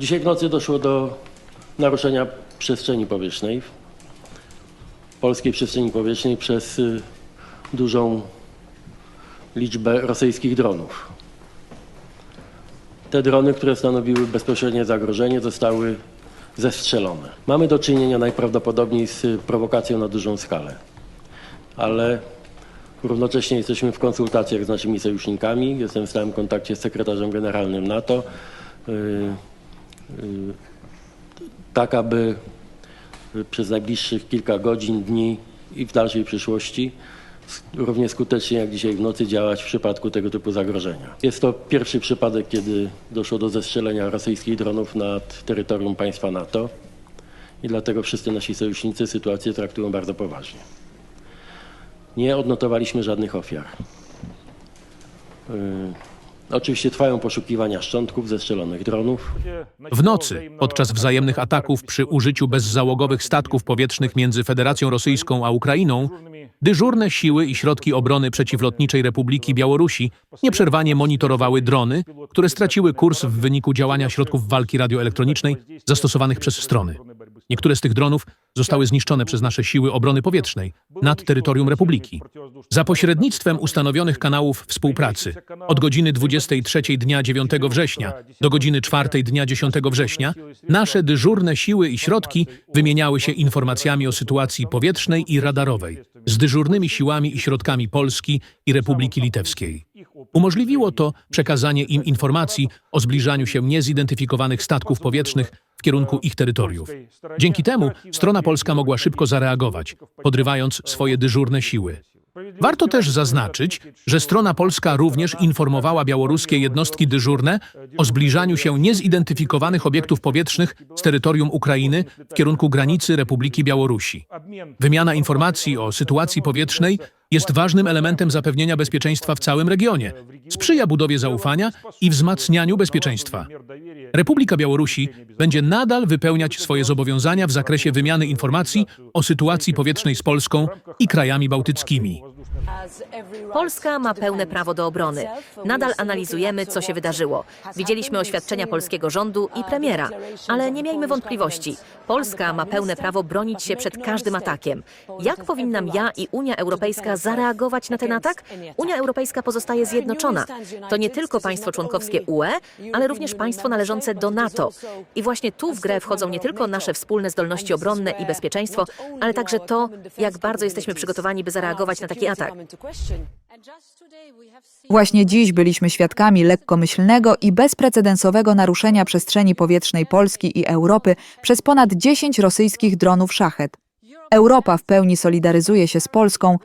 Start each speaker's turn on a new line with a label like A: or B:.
A: Dzisiaj w nocy doszło do naruszenia przestrzeni powietrznej, polskiej przestrzeni powietrznej przez y, dużą liczbę rosyjskich dronów. Te drony, które stanowiły bezpośrednie zagrożenie, zostały zestrzelone. Mamy do czynienia najprawdopodobniej z y, prowokacją na dużą skalę, ale równocześnie jesteśmy w konsultacjach z naszymi sojusznikami. Jestem w stałym kontakcie z sekretarzem generalnym NATO. Y, y, tak aby przez najbliższych kilka godzin, dni i w dalszej przyszłości równie skutecznie jak dzisiaj w nocy działać w przypadku tego typu zagrożenia. Jest to pierwszy przypadek, kiedy doszło do zestrzelenia rosyjskich dronów nad terytorium państwa NATO i dlatego wszyscy nasi sojusznicy sytuację traktują bardzo poważnie. Nie odnotowaliśmy żadnych ofiar. Oczywiście trwają poszukiwania szczątków zestrzelonych dronów.
B: W nocy, podczas wzajemnych ataków przy użyciu bezzałogowych statków powietrznych między Federacją Rosyjską a Ukrainą, dyżurne siły i środki obrony przeciwlotniczej Republiki Białorusi nieprzerwanie monitorowały drony, które straciły kurs w wyniku działania środków walki radioelektronicznej zastosowanych przez strony. Niektóre z tych dronów zostały zniszczone przez nasze siły obrony powietrznej nad terytorium Republiki. Za pośrednictwem ustanowionych kanałów współpracy od godziny 23 dnia 9 września do godziny 4 dnia 10 września nasze dyżurne siły i środki wymieniały się informacjami o sytuacji powietrznej i radarowej z dyżurnymi siłami i środkami Polski i Republiki Litewskiej. Umożliwiło to przekazanie im informacji o zbliżaniu się niezidentyfikowanych statków powietrznych w kierunku ich terytoriów. Dzięki temu strona polska mogła szybko zareagować, podrywając swoje dyżurne siły. Warto też zaznaczyć, że strona polska również informowała białoruskie jednostki dyżurne o zbliżaniu się niezidentyfikowanych obiektów powietrznych z terytorium Ukrainy w kierunku granicy Republiki Białorusi. Wymiana informacji o sytuacji powietrznej jest ważnym elementem zapewnienia bezpieczeństwa w całym regionie, sprzyja budowie zaufania i wzmacnianiu bezpieczeństwa. Republika Białorusi będzie nadal wypełniać swoje zobowiązania w zakresie wymiany informacji o sytuacji powietrznej z Polską i krajami bałtyckimi.
C: Polska ma pełne prawo do obrony. Nadal analizujemy, co się wydarzyło. Widzieliśmy oświadczenia polskiego rządu i premiera, ale nie miejmy wątpliwości. Polska ma pełne prawo bronić się przed każdym atakiem. Jak powinnam ja i Unia Europejska zareagować na ten atak? Unia Europejska pozostaje zjednoczona. To nie tylko państwo członkowskie UE, ale również państwo należące do NATO. I właśnie tu w grę wchodzą nie tylko nasze wspólne zdolności obronne i bezpieczeństwo, ale także to, jak bardzo jesteśmy przygotowani, by zareagować na taki atak.
D: Właśnie dziś byliśmy świadkami lekkomyślnego i bezprecedensowego naruszenia przestrzeni powietrznej Polski i Europy przez ponad 10 rosyjskich dronów szachet. Europa w pełni solidaryzuje się z Polską